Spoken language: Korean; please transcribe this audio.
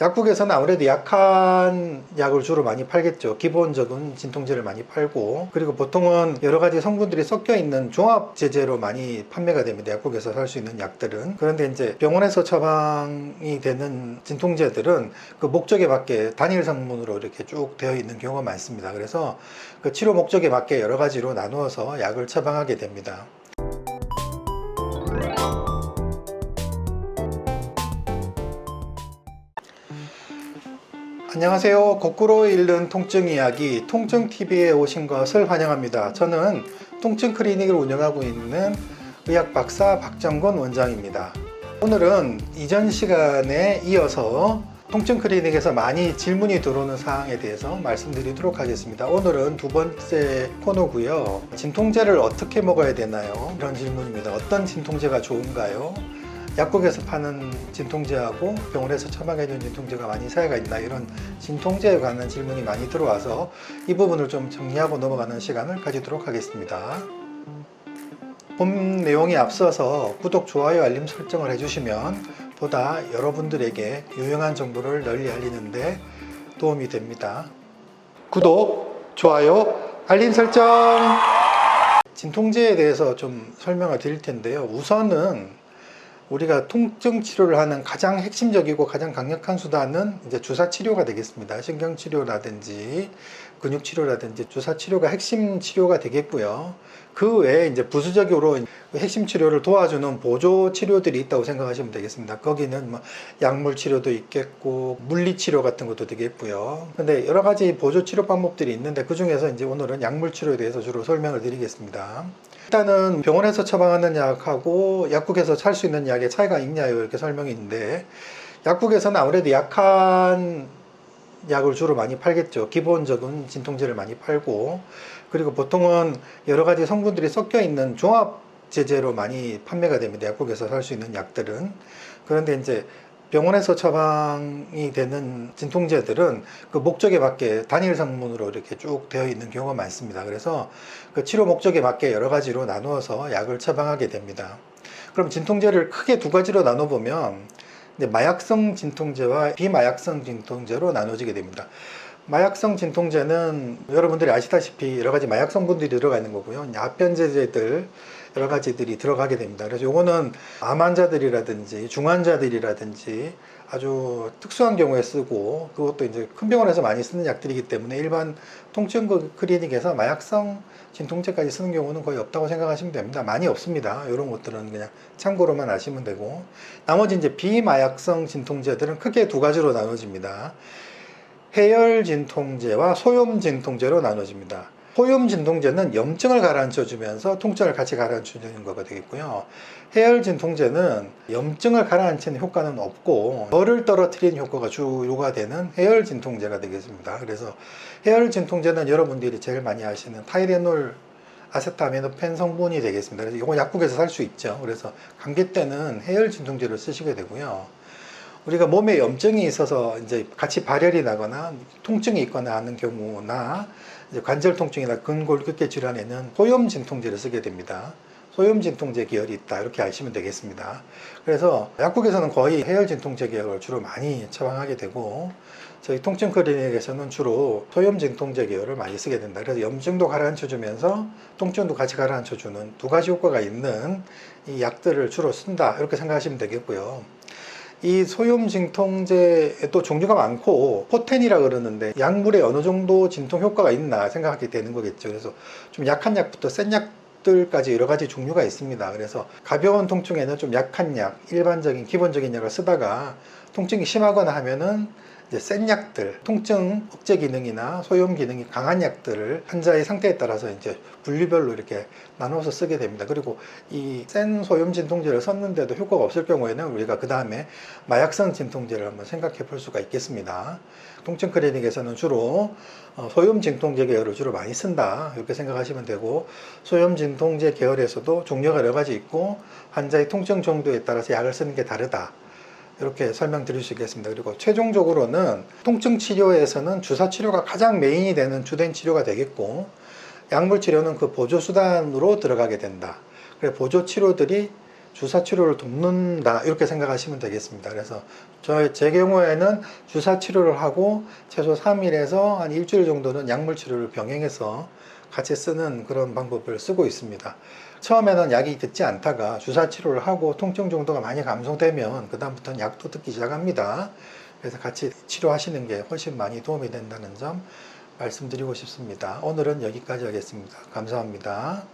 약국에서는 아무래도 약한 약을 주로 많이 팔겠죠. 기본적인 진통제를 많이 팔고 그리고 보통은 여러 가지 성분들이 섞여 있는 종합 제제로 많이 판매가 됩니다. 약국에서 살 수 있는 약들은 그런데 이제 병원에서 처방이 되는 진통제들은 그 목적에 맞게 단일 성분으로 이렇게 쭉 되어 있는 경우가 많습니다. 그래서 그 치료 목적에 맞게 여러 가지로 나누어서 약을 처방하게 됩니다. 안녕하세요. 거꾸로 읽는 통증 이야기 통증TV에 오신 것을 환영합니다. 저는 통증 클리닉을 운영하고 있는 의학 박사 박정건 원장입니다. 오늘은 이전 시간에 이어서 통증 클리닉에서 많이 질문이 들어오는 사항에 대해서 말씀드리도록 하겠습니다. 오늘은 두 번째 코너고요. 진통제를 어떻게 먹어야 되나요? 이런 질문입니다. 어떤 진통제가 좋은가요? 약국에서 파는 진통제하고 병원에서 처방해준 진통제가 많이 차이가 있나 이런 진통제에 관한 질문이 많이 들어와서 이 부분을 좀 정리하고 넘어가는 시간을 가지도록 하겠습니다. 본 내용에 앞서서 구독, 좋아요, 알림 설정을 해주시면 보다 여러분들에게 유용한 정보를 널리 알리는데 도움이 됩니다. 구독, 좋아요, 알림 설정! 진통제에 대해서 좀 설명을 드릴 텐데요. 우선은 우리가 통증 치료를 하는 가장 핵심적이고 가장 강력한 수단은 이제 주사 치료가 되겠습니다. 신경 치료라든지 근육 치료라든지 주사 치료가 핵심 치료가 되겠고요. 그 외에 이제 부수적으로 핵심 치료를 도와주는 보조 치료들이 있다고 생각하시면 되겠습니다. 거기는 뭐 약물 치료도 있겠고 물리 치료 같은 것도 되겠고요. 근데 여러 가지 보조 치료 방법들이 있는데 그 중에서 이제 오늘은 약물 치료에 대해서 주로 설명을 드리겠습니다. 일단은 병원에서 처방하는 약하고 약국에서 살 수 있는 약의 차이가 있냐요? 이렇게 설명이 있는데 약국에서는 아무래도 약한 약을 주로 많이 팔겠죠. 기본적인 진통제를 많이 팔고 그리고 보통은 여러 가지 성분들이 섞여 있는 종합 제제로 많이 판매가 됩니다. 약국에서 살 수 있는 약들은. 그런데 이제 병원에서 처방이 되는 진통제들은 그 목적에 맞게 단일 성분으로 이렇게 쭉 되어 있는 경우가 많습니다. 그래서 그 치료 목적에 맞게 여러 가지로 나누어서 약을 처방하게 됩니다. 그럼 진통제를 크게 두 가지로 나눠보면 마약성 진통제와 비마약성 진통제로 나눠지게 됩니다. 마약성 진통제는 여러분들이 아시다시피 여러 가지 마약 성분들이 들어가 있는 거고요. 아편제제들 여러 가지들이 들어가게 됩니다. 그래서 요거는 암 환자들이라든지 중환자들이라든지 아주 특수한 경우에 쓰고 그것도 이제 큰 병원에서 많이 쓰는 약들이기 때문에 일반 통증 클리닉에서 마약성 진통제까지 쓰는 경우는 거의 없다고 생각하시면 됩니다. 많이 없습니다. 이런 것들은 그냥 참고로만 아시면 되고 나머지 이제 비마약성 진통제들은 크게 두 가지로 나눠집니다. 해열 진통제와 소염 진통제로 나눠집니다. 소염 진통제는 염증을 가라앉혀 주면서 통증을 같이 가라앉혀 주는 거가 되겠고요. 해열 진통제는 염증을 가라앉히는 효과는 없고 열을 떨어뜨리는 효과가 주요가 되는 해열 진통제가 되겠습니다. 그래서 해열 진통제는 여러분들이 제일 많이 아시는 타이레놀 아세타미노펜 성분이 되겠습니다. 그래서 이거 약국에서 살 수 있죠. 그래서 감기 때는 해열 진통제를 쓰시게 되고요. 우리가 몸에 염증이 있어서 이제 같이 발열이 나거나 통증이 있거나 하는 경우나 관절 통증이나 근골격계 질환에는 소염 진통제를 쓰게 됩니다. 소염 진통제 계열이 있다 이렇게 아시면 되겠습니다. 그래서 약국에서는 거의 해열 진통제 계열을 주로 많이 처방하게 되고 저희 통증 클리닉에서는 주로 소염 진통제 계열을 많이 쓰게 된다. 그래서 염증도 가라앉혀 주면서 통증도 같이 가라앉혀 주는 두 가지 효과가 있는 이 약들을 주로 쓴다 이렇게 생각하시면 되겠고요. 이 소염 진통제도 종류가 많고 포텐이라 그러는데 약물에 어느 정도 진통 효과가 있나 생각하게 되는 거겠죠. 그래서 좀 약한 약부터 센 약 들까지 여러 가지 종류가 있습니다. 그래서 가벼운 통증에는 좀 약한 약, 일반적인 기본적인 약을 쓰다가 통증이 심하거나 하면은 이제 센 약들, 통증 억제 기능이나 소염 기능이 강한 약들을 환자의 상태에 따라서 이제 분류별로 이렇게 나눠서 쓰게 됩니다. 그리고 이 센 소염 진통제를 썼는데도 효과가 없을 경우에는 우리가 그 다음에 마약성 진통제를 한번 생각해 볼 수가 있겠습니다. 통증 클리닉에서는 주로 어, 소염 진통제 계열을 주로 많이 쓴다 이렇게 생각하시면 되고 소염 진통제 계열에서도 종류가 여러 가지 있고 환자의 통증 정도에 따라서 약을 쓰는 게 다르다. 이렇게 설명드릴 수 있겠습니다. 그리고 최종적으로는 통증 치료에서는 주사 치료가 가장 메인이 되는 주된 치료가 되겠고 약물 치료는 그 보조 수단으로 들어가게 된다. 그래 보조 치료들이 주사 치료를 돕는다 이렇게 생각하시면 되겠습니다. 그래서 저제 경우에는 주사 치료를 하고 최소 3일에서 한 일주일 정도는 약물 치료를 병행해서 같이 쓰는 그런 방법을 쓰고 있습니다. 처음에는 약이 듣지 않다가 주사 치료를 하고 통증 정도가 많이 감소되면 그다음부터는 약도 듣기 시작합니다. 그래서 같이 치료하시는 게 훨씬 많이 도움이 된다는 점 말씀드리고 싶습니다. 오늘은 여기까지 하겠습니다. 감사합니다.